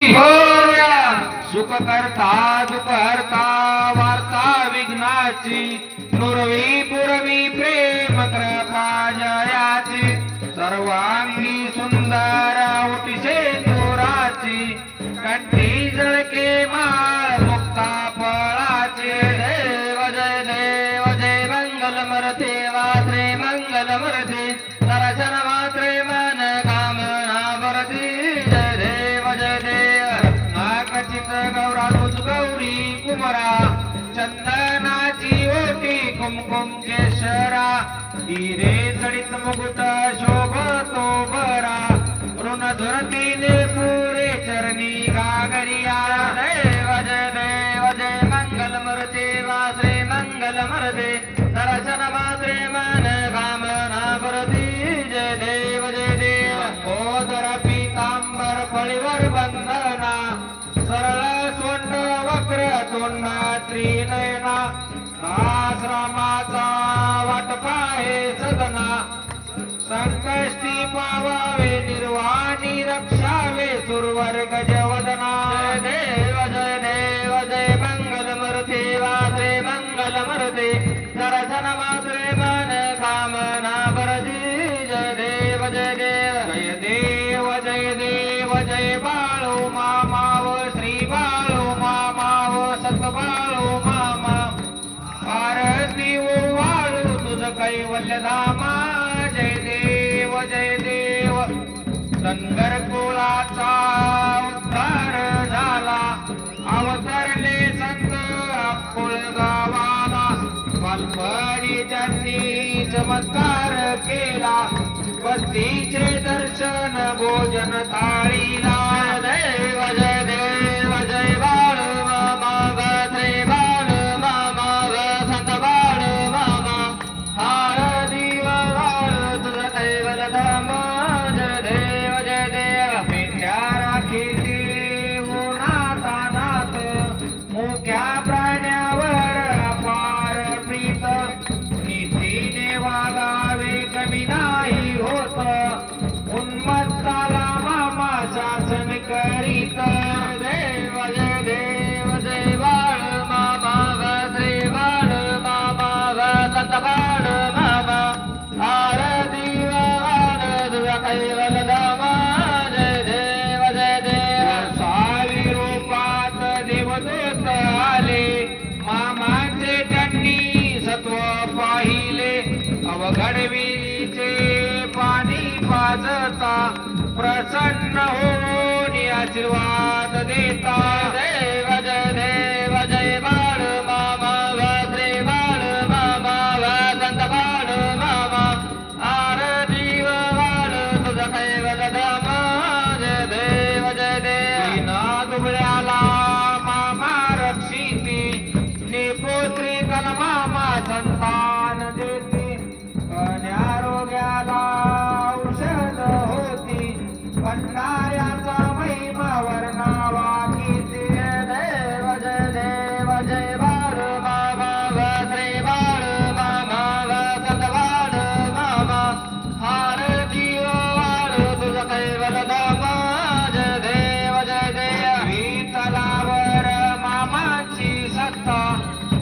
सुखकर्ता सुख करता दुःख हरता वार्ता विघ्नाची नुरवी ओटी कुमकुम केशरा हिरे जडित मुकुट शोभतो बरा. ऋण धुरतीने पुरे चरणी गागरिया. देव जय देव जय मंगल मरते वासरे मंगल मरते. दर्शन मात्रे मन कामना भरती जय देव जय देव. ओदर पीतांबर फळीवर बंधना सरळ सोंड वक्र तोंड त्रिनय आश्रमाचा वाटपा हे सदना. संकष्टी पावावे निर्वाणी रक्षावे सुरवर गजवदना जय देव जय देव जय मंगल मरते वासे मंगल मरते. दर्शन मात्रे मन कामना भरती जय देव जय देव. जय देव जय देव जय बाळो मामाव दैवतधामा जय देव जय देव. संगर कुळाचा उद्धार झाला. अवतरले संत अक्कुळ गावाला पालपरी त्यांनी चमत्कार केला. वस्तीचे दर्शन भोजन थाळीला पाजता प्रसन्न होऊन आशीर्वाद देता. देव जय देव जय बाळ मामा श्री बाळ मामा संत बाळ मामा. आरती बाळ तुझा कैवल धामा. जय देव जय देव. ना दुबळ्याला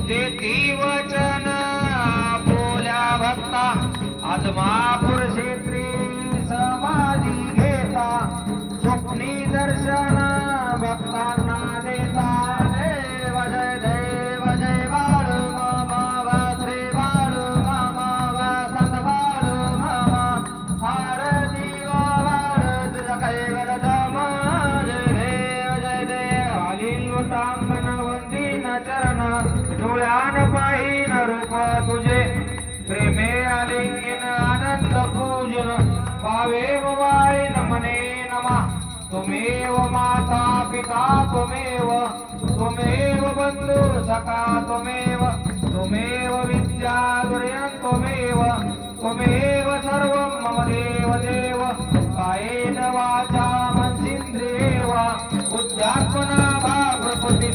ते ती वचन बोल्या भक्ता आत्मापूर क्षेत्री समाधी घेता स्वप्नी दर्शन भक्तांना देता. पावे वाय नमने नमा। त्वमेव माता पिता त्वमेव। त्वमेव बंधु सखा त्वमेव। त्वमेव विद्या दुर्यं त्वमेव। त्वमेव सर्वं मम देव देव। कायेन वाचा मनसिन्द्रियेव बुद्ध्यात्मना वा प्रकृति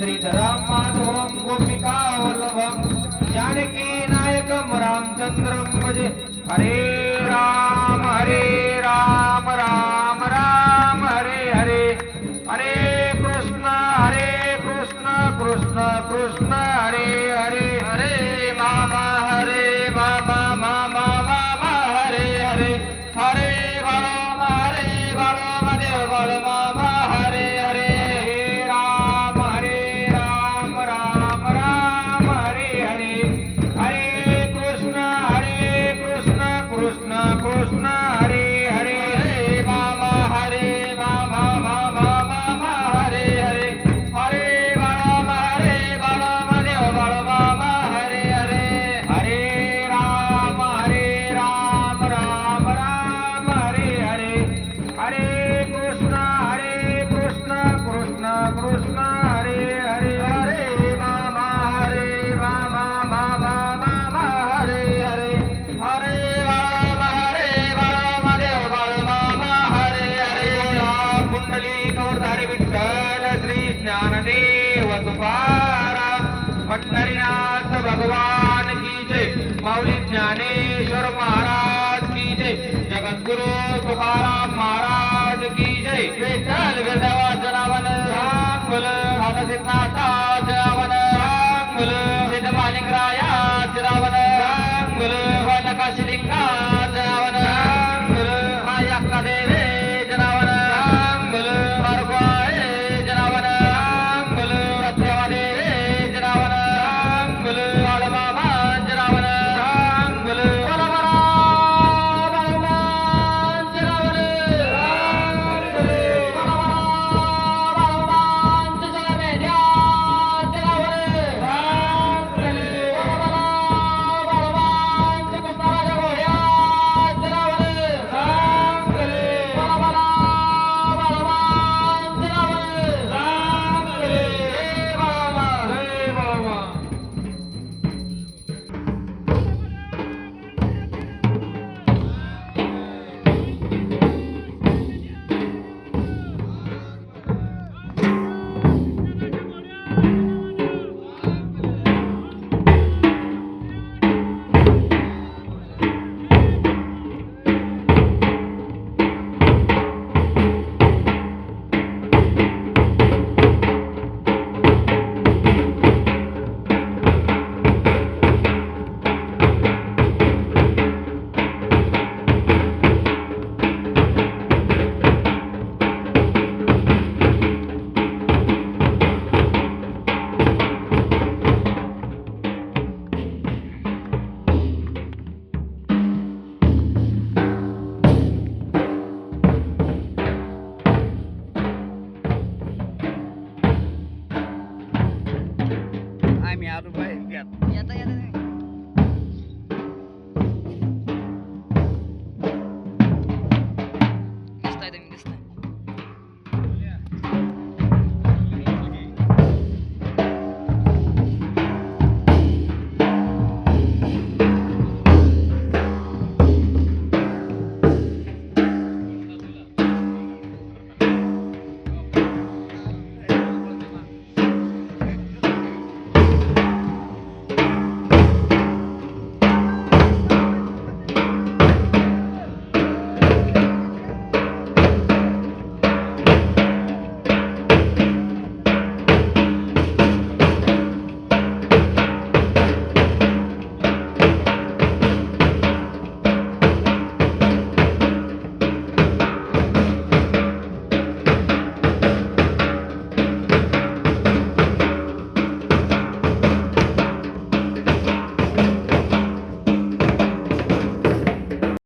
श्रीधराम माधवम गोपिका वल्लभम जानकी नायकम रामचंद्रम भजे हरे राम हरे राम राम राम हरे हरे। हरे कृष्ण हरे कृष्ण कृष्ण कृष्ण। तुकाराम महाराज की जय.